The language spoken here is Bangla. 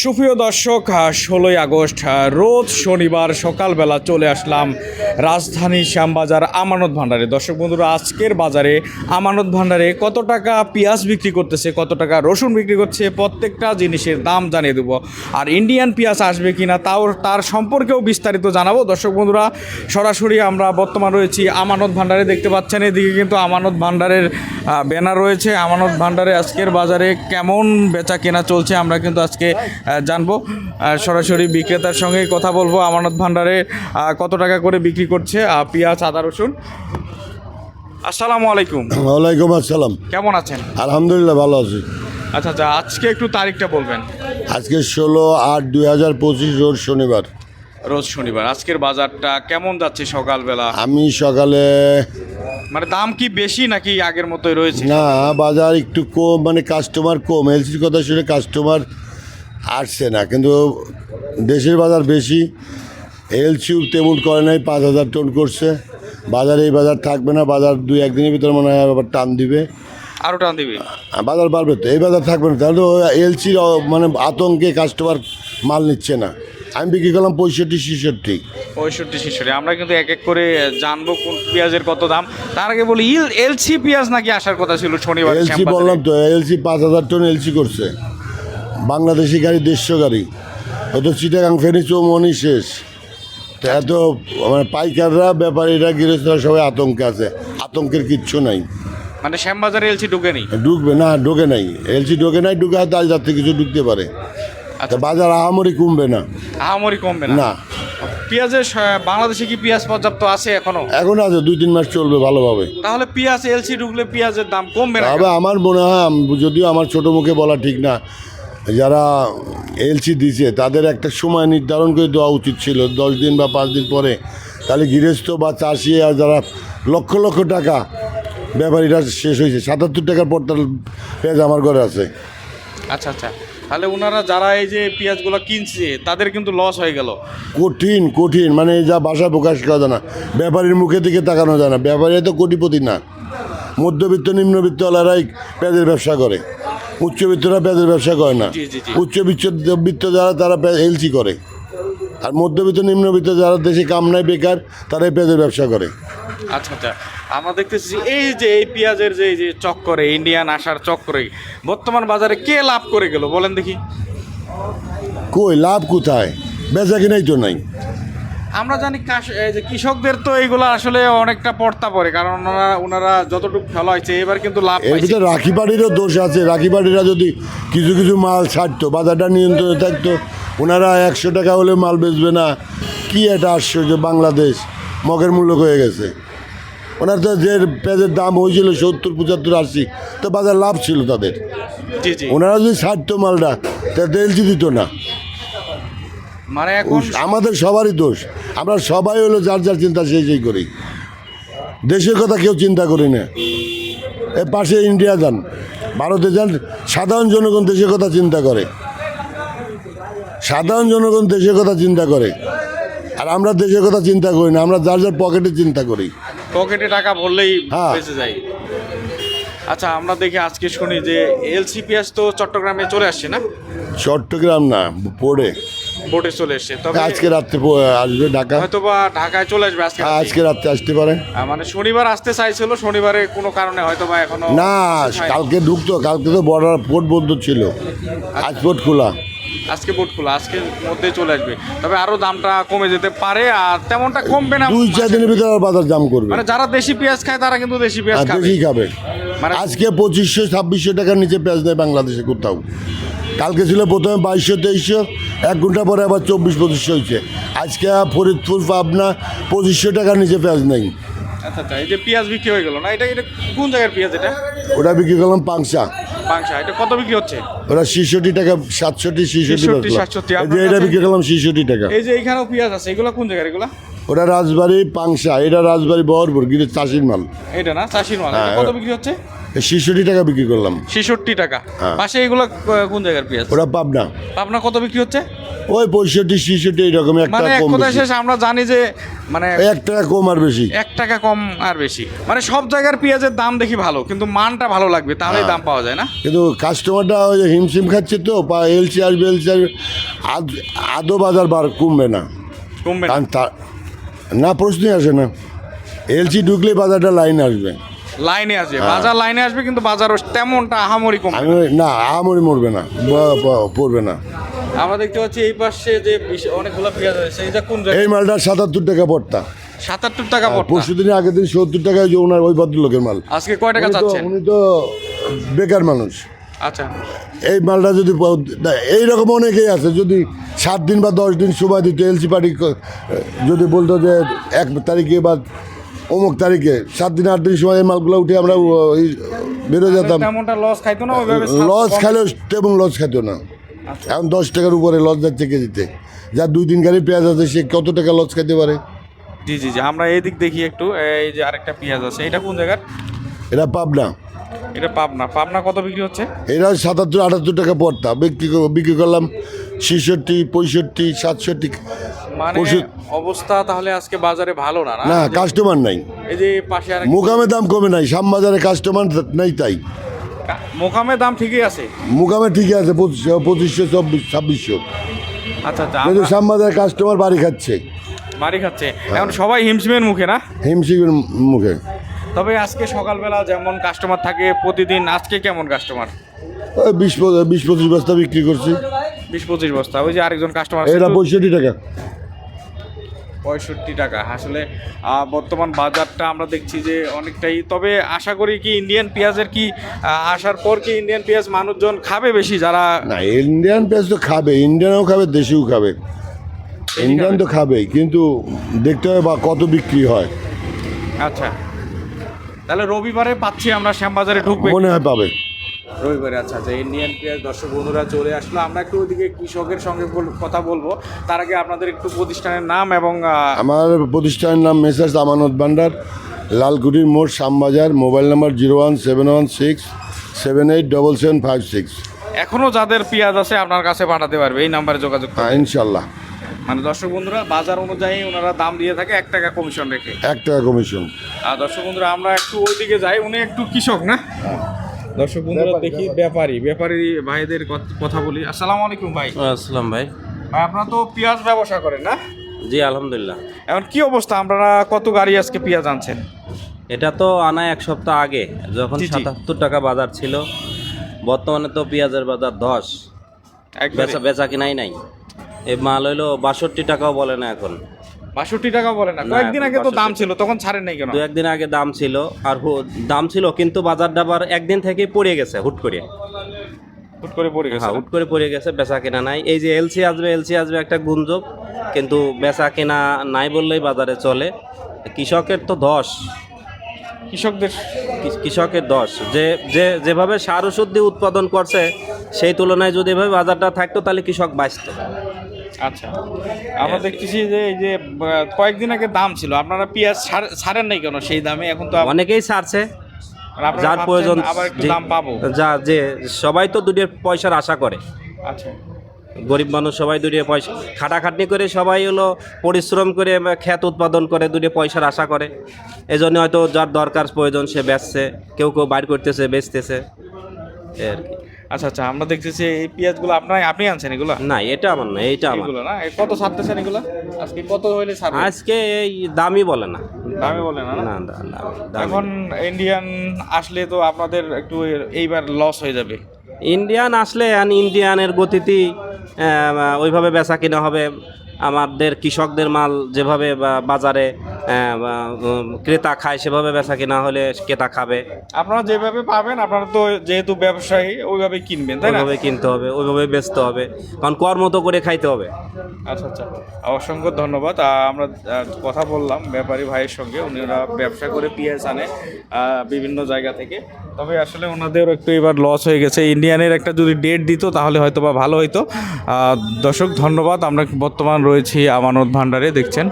সুপ্রিয় দর্শক ষোলোই আগস্ট রোজ শনিবার সকালবেলা চলে আসলাম রাজধানী শ্যামবাজার আমানত ভাণ্ডারে। দর্শক বন্ধুরা, আজকের বাজারে আমানত ভাণ্ডারে কত টাকা পেঁয়াজ বিক্রি করতেছে, কত টাকা রসুন বিক্রি করছে, প্রত্যেকটা জিনিসের দাম জানিয়ে দেবো। আর ইন্ডিয়ান পেঁয়াজ আসবে কিনা, তাও তার সম্পর্কেও বিস্তারিত জানাব। দর্শক বন্ধুরা, সরাসরি আমরা বর্তমান রয়েছি আমানত ভাণ্ডারে, দেখতে পাচ্ছেন, এদিকে কিন্তু আমানত ভাণ্ডারের ব্যানার রয়েছে। আমানত ভাণ্ডারে আজকের বাজারে কেমন বেচা কেনা চলছে, আমরা কিন্তু আজকে জানব। সরাসরি বিক্রেতার সঙ্গে কথা বলব। আমানত ভাণ্ডারে কত টাকা করে বিক্রি করছে পেঁয়াজ আদা রসুন? আসসালামু আলাইকুম। ওয়ালাইকুম আসসালাম। কেমন আছেন? আলহামদুলিল্লাহ ভালো আছি। আচ্ছা আচ্ছা আজকে একটু তারিখটা বলবেন। আজকে ষোলো আট দুই হাজার পঁচিশ রোজ শনিবার। রোজ শনিবার। আজকের বাজারটা কেমন যাচ্ছে সকালবেলা? আমি সকালে মানে দাম কি বেশি নাকি আগের মতোই রয়েছে? না বাজার একটু কম মানে কাস্টমার কম। এলসির কথা শুনে কাস্টমার আসছে না। কিন্তু দেশের বাজার বেশি এলসিও তেমন করে নাই পাঁচ হাজার টন করছে। বাজারে এই বাজার থাকবে না বাজার দুই একদিনের ভিতরে মনে হয় আবার টান দিবে। আরও টান দিবে? বাজার বাড়বে তো এই বাজার থাকবে না। তাহলে এলসির মানে আতঙ্কে কাস্টমার মাল নিচ্ছে না। আমি বিক্রি করলাম পঁয়ষট্টি ছেষট্টি। পঁয়ষট্টি ছেষট্টি। আমরা কিন্তু এক এক করে জানব কোন পেঁয়াজের কত দাম। তার আগে বলি ইল এলসি পেঁয়াজ নাকি আসার কথা ছিল শনিবার এলসি বললাম তো এলসি পাঁচ হাজার টন এলসি করছে। বাংলাদেশি গাড়ি দেড়শো গাড়ি। হয়তো চিটাগাং ফেনি চৌমনি শেষ। তো এত মানে পাইকাররা ব্যাপারীরা গৃহস্থরা সবাই আতঙ্কে আছে। আতঙ্কের কিচ্ছু নাই। মানে শ্যামবাজারে এলসি ঢুকেনি ঢুকবে না ঢোকে নাই। এলসি ঢোকে নাই ঢুকে হয়তো আজ যাত্রী কিছু ঢুকতে পারে। আচ্ছা। বাজার আহামরি কমবে না। আহামরি কমবে না? পেঁয়াজের বাংলাদেশে কি পেঁয়াজ পর্যাপ্ত আছে এখনও? এখন আছে দুই তিন মাস চলবে ভালোভাবে। তাহলে পেঁয়াজ এলসি ঢুকলে পেঁয়াজের দাম কমবে না তবে আমার মনে হয় যদিও আমার ছোট মুখে বলা ঠিক না যারা এলসি দিছে তাদের একটা সময় নির্ধারণ করে দেওয়া উচিত ছিল। দশ দিন বা পাঁচ দিন পরে তাহলে গৃহস্থ বা চাষি আর যারা লক্ষ লক্ষ টাকা ব্যাপারীরা শেষ হয়েছে। সাতাত্তর টাকার পর তার পেঁয়াজ আমার ঘরে আছে। আচ্ছা আচ্ছা। তাহলে ওনারা যারা এই যে পেঁয়াজগুলো কিনছে তাদের কিন্তু লস হয়ে গেল। কঠিন কঠিন। মানে যা ভাষা প্রকাশ করা যায় না। ব্যাপারীর মুখে দিকে তাকানো যায় না। ব্যাপারী তো কোটিপতি না। মধ্যবিত্ত নিম্নবিত্তওয়ালারাই পেঁয়াজের ব্যবসা করে। উচ্চবিত্তরা পেঁয়াজের ব্যবসা করে না। উচ্চবিত্ত বিত্ত যারা তারা এলসি করে। আর মধ্যবিত্ত নিম্নবিত্ত যারা দেশে কাম নাই বেকার তারাই পেঁয়াজের ব্যবসা করে। আচ্ছা আচ্ছা। আমরা দেখতেছি এই যে এই পেঁয়াজের যে এই যে চক্করে ইন্ডিয়ান আসার চক্করে বর্তমান বাজারে কে লাভ করে গেল বলেন দেখি। কই লাভ কোথায়? বেচা কিনাই তো নাই। আমরা জানি যে কৃষকদের তো এইগুলো আসলে অনেকটা পড়তা পড়ে কারণ ওনারা ওনারা যতটুকু ফেলা হয়েছে এবার কিন্তু লাভ এর ভিতরে রাখি বাড়িরও দোষ আছে। রাখি বাড়িরা যদি কিছু কিছু মাল ছাড়তো বাজারটা নিয়ন্ত্রণে থাকতো ওনারা একশো টাকা হলে মাল বেচবে না। কি এটা আশ্চর্য বাংলাদেশ মগের মূল্য হয়ে গেছে। ওনার তো যে পেঁয়াজের দাম হয়েছিল সত্তর পঁচাত্তর আশি তো বাজার লাভ ছিল তাদের। ওনারা যদি ছাড়তো মালটা তাহলে এলসি দিত না। মানে এখন আমাদের সবারই দোষ। আমরা সবাই হলো যার যার চিন্তা সেই সেই করি। দেশের কথা কেউ চিন্তা করি না। এ পাশে ইন্ডিয়া যান ভারতে যান সাধারণ জনগণ দেশের কথা চিন্তা করে। সাধারণ জনগণ দেশের কথা চিন্তা করে। আর আমরা দেশের কথা চিন্তা করি না আমরা যার যার পকেটে চিন্তা করি। পকেটে টাকা ভরলেই হ্যাঁ। বেঁচে যায়। আচ্ছা আমরা দেখি আজকে শুনি যে এলসি পেঁয়াজ তো চট্টগ্রামে চলে আসছে না? চট্টগ্রাম না পড়ে। বোটে চলে এসছে। তবে আজকে রাত্রে প- আসবে ঢাকা? হয়তো বা ঢাকায় চলে আসবে আজকে আজকে রাত্রে আসতে পারে? আহ, মানে শনিবার আসতে চাইছিল শনিবারে কোনো কারণে হয়তো বা এখনও না হয়নি। কালকে ঢুকতো কালকে তো বর্ডার পোর্ট বন্ধ ছিল। আজ পোর্ট খোলা। আজকে বোট খোলা আজকের মধ্যে চলে আসবে। তবে আরও দামটা কমে যেতে পারে আর তেমনটা কমবে না। দুই চার দিনের ভিতরে বাজার জাম করবে। মানে যারা দেশি পেঁয়াজ খায় তারা কিন্তু দেশি পেঁয়াজ আর খাবে। খাবে। মানে- আজকে পঁচিশশো ছাব্বিশশো টাকার নিচে পেঁয়াজ নেই বাংলাদেশে কোথাও। কালকে ছিল প্রথমে বাইশশো তেইশশো এক ঘণ্টা পরে আবার চব্বিশ পঁচিশশো হয়েছে। আজকে ফরিদপুর পাবনা পঁচিশশো টাকার নিচে পেঁয়াজ নেই। আচ্ছা আচ্ছা এই যে পেঁয়াজ বিক্রি হয়ে গেল না? এটা এটা কোন জায়গার পেঁয়াজ এটা? ওটা বিক্রি করলাম পাংশা। পাংশা এটা কত বিক্রি হচ্ছে? ওটা ছিষট্টি টাকা সাতষট্টি ছিষট্টি 66, বেচলাম। 67 এই যে আপনার এটা বিক্রি করলাম ছিষট্টি টাকা। এই যে এখানেও পেঁয়াজ আছে এগুলো কোন জায়গার এগুলা? ওটা রাজবাড়ি পাংশা এটা রাজবাড়ি বহরপুর কিন্তু চাষির মাল। এটা না চাষির মাল। হ্যাঁ, কত বিক্রি হচ্ছে? ছিষট্টি টাকা বিক্রি করলাম। ছেষট্টি টাকা। হ্যাঁ। পাশে এগুলো কোন জায়গার পেঁয়াজ? ওটা পাবনা। আপনার কত বিক্রি হচ্ছে? ওই পঁয়ষট্টি ছিষট্টি এইরকম একটা মানে কম। শেষ আমরা জানি যে মানে এক টাকা কম আর বেশি। এক টাকা কম আর বেশি। মানে সব জায়গার পেঁয়াজের দাম দেখি ভালো কিন্তু মানটা ভালো লাগবে তাহলেই হ্যাঁ। দাম পাওয়া যায় না? কিন্তু কাস্টমারটা ওই হিমশিম খাচ্ছে তো বা এলসি আসবে এলসি আসবে আদ- বাজার বার কমবে না। কমবে না প্রশ্নই আসে না। এলসি ঢুকলে বাজারটা লাইন আসবে। লাইনে আসবে। হ্যাঁ। বাজার লাইনে আসবে কিন্তু বাজার তেমনটা আহামরি কম। আমি না আমরি মরবে না পড়বে না। আমরা দেখতে পাচ্ছি এই পাশে যে অনেকগুলো পেঁয়াজ আছে এইটা কোন এই মালটা সাতাত্তর টাকা পড়তা সাতাত্তর টাকা পড়তা পরশু দিনে আগের দিন সত্তর টাকায় যে ওনার ওই ভদ্রলোকের মাল। আজকে কয় টাকা উনি তো- চাচ্ছেন? উনি তো বেকার মানুষ। আচ্ছা। এই মালটা যদি এইরকম অনেকেই আছে যদি সাত দিন বা দশ দিন সময় দিত এলসি পার্টি যদি বলতো যে এক তারিখে বা অমুক তারিখে সাত দিন আট দিন সময় এই মালগুলো উঠে আমরা বেরো যেতাম। লস খাইতো না লস খাইলেও তেমন লস খাইতো না। আচ্ছা। এখন দশ টাকার উপরে লস যাচ্ছে কেজিতে। যার দুই তিন গাড়ি পেঁয়াজ আছে সে কত টাকা লস খাইতে পারে? জি জি জি আমরা এই দিক দেখি একটু এই যে আরেকটা পেঁয়াজ আছে এটা কোন জায়গার? এটা পাবনা। এটা পাবনা পাবনা কত বিক্রি হচ্ছে? এরা সাতাত্তর আটাত্তর টাকা পড়তা। বিক্রি কর- বিক্রি করলাম ছেষট্টি পঁয়ষট্টি সাতষট্টি। মানে অবস্থা তাহলে আজকে বাজারে ভালো না না? কাস্টমার নাই। এই যে পাশে আর মুকামে দাম কমে নাই শ্যামবাজারে কাস্টমার নাই তাই। মোকামের দাম ঠিকই আছে? মুকামে ঠিকই আছে পঁচিশশো পঁচিশশো চব্বিশ ছাব্বিশশো। আচ্ছা আচ্ছা কিন্তু আমরা- শ্যামবাজারে কাস্টমার বাড়ি খাচ্ছে। বাড়ি খাচ্ছে। এখন সবাই হিমশিমের মুখে না? হিমশিমের মুখে। তবে আজকে সকালবেলা যেমন কাস্টমার থাকে প্রতিদিন আজকে কেমন কাস্টমার ওই বিশ প- বিশ পঁচিশ বস্তা বিক্রি করছি। বিশ পঁচিশ বস্তা ওই যে আরেকজন কাস্টমার এটা পঁয়ষট্টি টাকা। পঁয়ষট্টি টাকা আসলে বর্তমান বাজারটা আমরা দেখছি যে অনেকটাই তবে আশা করি কি ইন্ডিয়ান পেঁয়াজের কি আসার পর কি ইন্ডিয়ান পেঁয়াজ মানুষজন খাবে বেশি যারা না ইন্ডিয়ান পেঁয়াজ তো খাবে ইন্ডিয়ানও খাবে দেশিও খাবে। ইন্ডিয়ান তো খাবেই কিন্তু দেখতে হবে বা কত বিক্রি হয়। আচ্ছা। তাহলে রবিবারে পাচ্ছি আমরা শ্যামবাজারে ঢুকবে। মনে হয় পাবে। রবিবারে আচ্ছা আচ্ছা ইন্ডিয়ান পেঁয়াজ দর্শক বন্ধুরা চলে আসলো। আমরা একটু ওইদিকে কৃষকের সঙ্গে কথা বলব। তার আগে আপনাদের একটু প্রতিষ্ঠানের নাম এবং আমার প্রতিষ্ঠানের নাম মেসার্স আমানত ভান্ডার লালকুটির মোড় Shyambazar mobile number zero one seven one six seven eight double seven five six. এখনও যাদের পেঁয়াজ আছে আপনার কাছে পাঠাতে পারবে এই নাম্বারে যোগাযোগ হ্যাঁ ইনশাল্লাহ। মানে দর্শক বন্ধুরা বাজার অনুযায়ী ওনারা দাম দিয়ে থাকে এক টাকা কমিশন রেখে। এক টাকা কমিশন। আর দর্শক বন্ধুরা আমরা একটু ওইদিকে যাই উনি একটু কৃষক না? দর্শক বন্ধুরা দেখি ব্যাপারী। ব্যাপারী। ভাইদের কথা বলি। আসসালামু আলাইকুম ভাই। আসসালাম ভাই। ভাই আপনারা তো পেঁয়াজ ব্যবসা করেন না? জি আলহামদুলিল্লাহ। এখন কি অবস্থা? আপনারা কত গাড়ি আজকে পেঁয়াজ আনছেন? এটা তো আনা এক সপ্তাহ আগে যখন। সাতাত্তর টাকা বাজার ছিল। বর্তমানে তো পেঁয়াজের বাজার দশ। বেচা বেচা কিনাই নাই। এই মাল হইল বাষট্টি টাকাও বলে না এখন। বাষট্টি টাকা বলে না। কয়েকদিন আগে তো দাম ছিল তখন ছাড়েন নাই কেন? দু একদিন আগে দাম ছিল আর দাম ছিল কিন্তু বাজার ডাবার একদিন থেকেই পড়ে গেছে হুট করে। হুট করে পড়ে গেছে। হ্যাঁ হুট করে পড়ে গেছে বেচা কেনা নাই। এই যে এলসি আসবে এলসি আসবে একটা গুঞ্জব কিন্তু বেচা কেনা নাই বললেই বাজারে চলে। কৃষকের তো ধস কৃষকদের? কৃষকের দশ। যে যে যেভাবে সার ওষুধ দিয়ে উৎপাদন করছে সেই তুলনায় যদি এভাবে বাজারটা থাকতো তাহলে কৃষক বাঁচত। আচ্ছা। আমরা দেখতেছি যে এই যে কয়েকদিন আগে দাম ছিল। আপনারা পেঁয়াজ ছাড়- ছাড়েন নাই কেন সেই দামে? এখন তো অনেকেই ছাড়ছে যার প্রয়োজন আবার দাম পাবো? যা যে সবাই তো দুটির পয়সার আশা করে। আচ্ছা। গরিব মানুষ সবাই দুটির পয়সা খাটাখাটনি করে সবাই হলো পরিশ্রম করে খ্যাত উৎপাদন করে দুটি পয়সার আশা করে। এই জন্য হয়তো যার দরকার প্রয়োজন সে বেচছে। কেউ কেউ বাইর করতেছে বেচতেছে। আর কি। আচ্ছা আচ্ছা আমরা দেখতেছি এই পেঁয়াজগুলো আপনার আপনি আনছেন এগুলো? না এটা আমার না এইটা আমার। এগুলো না? কত ছাড়তেছেন এগুলো? আজকে কত হইলে ছাড়বেন আজকে এই দামই বলে না। দামে বলে না না? না এখন ইন্ডিয়ান আসলে তো আপনাদের একটু এইবার লস হয়ে যাবে। ইন্ডিয়ান আসলে আন ইন্ডিয়ানের গতিতেই আহ, ওইভাবে বেচা কিনা হবে। আমাদের কৃষকদের মাল যেভাবে বাজারে ক্রেতা খায় সেভাবে বেচা কিনা হলে ক্রেতা খাবে। আপনারা যেভাবে পাবেন আপনারা তো যেহেতু ব্যবসায়ী ওইভাবে কিনবেন তাই না? ওইভাবে কিনতে হবে ওইভাবে বেচতে হবে কারণ কর মতো করে খাইতে হবে। আচ্ছা আচ্ছা। অসংখ্য ধন্যবাদ। আমরা কথা বললাম ব্যাপারী ভাইয়ের সঙ্গে উনিরা ব্যবসা করে পিএস আনে বিভিন্ন জায়গা থেকে। তবে আসলে ওনাদের একটু এবার লস হয়ে গেছে। ইন্ডিয়ানের একটা যদি ডেট দিত তাহলে হয়তো বা ভালো আহ, দর্শক ধন্যবাদ। আমরা বর্তমান রয়েছি আমানত ভান্ডারে দেখছেন?